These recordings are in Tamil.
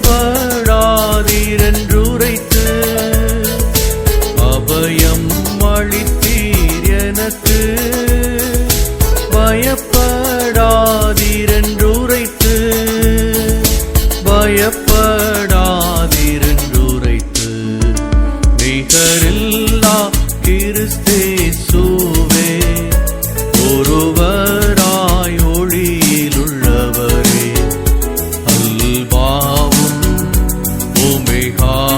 for behold.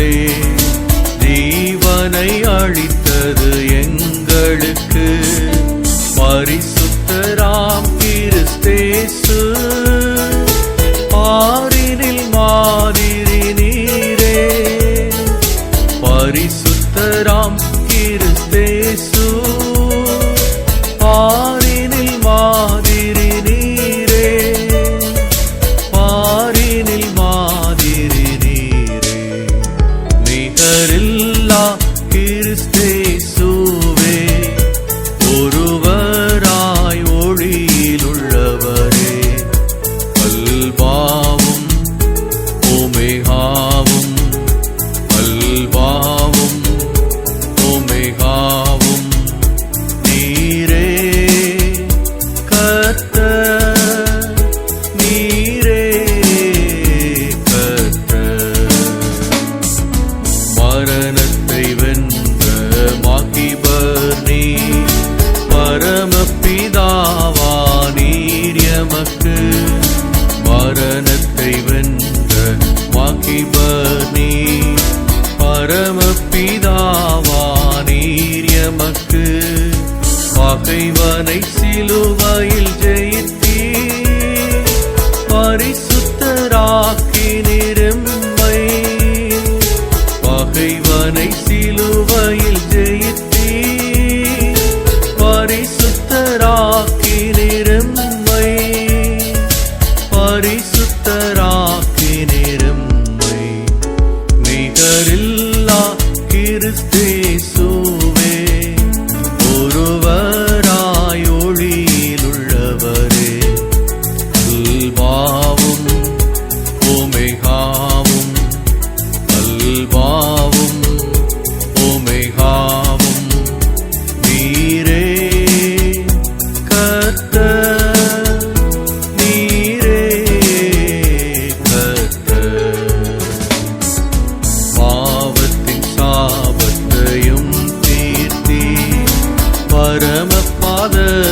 நாளே ஜீவனை அளித்தது எங்களுக்கு. பரிசுத்தராம் கிறிஸ்தேசு ஆறினில் மாதிரி நீரே. பரிசுத்தராம் Allah எமக்கு பகைவனை சிலுவாயில் ஜெயித்தீர். kalmadı.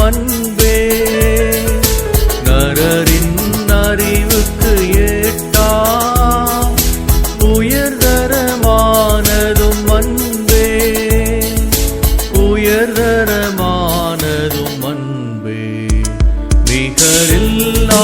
அன்பே நரரின் அறிவுக்கு ஏட்டா உயர்தரமானதும் அன்பே உயர்தரமானதும் அன்பே. நிகரில்லா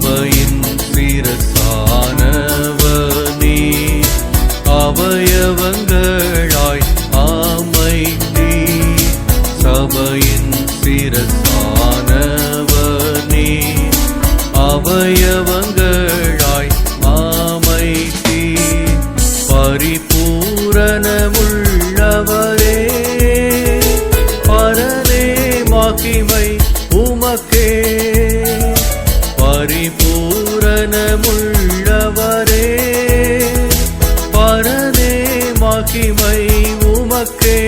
அவையின் சிறசானவனே அவயவங்களாய் அமைந்தே சபையின் சிறசானவனே அவயவங்க பரிபூரணமுள்ளவரே. பரனே மகிமை உமக்கே.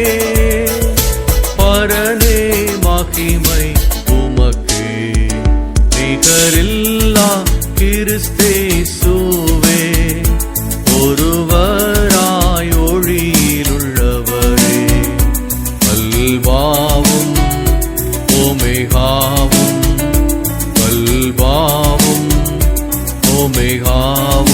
பரனே மகிமை உமக்கே. நிகரில் помигав.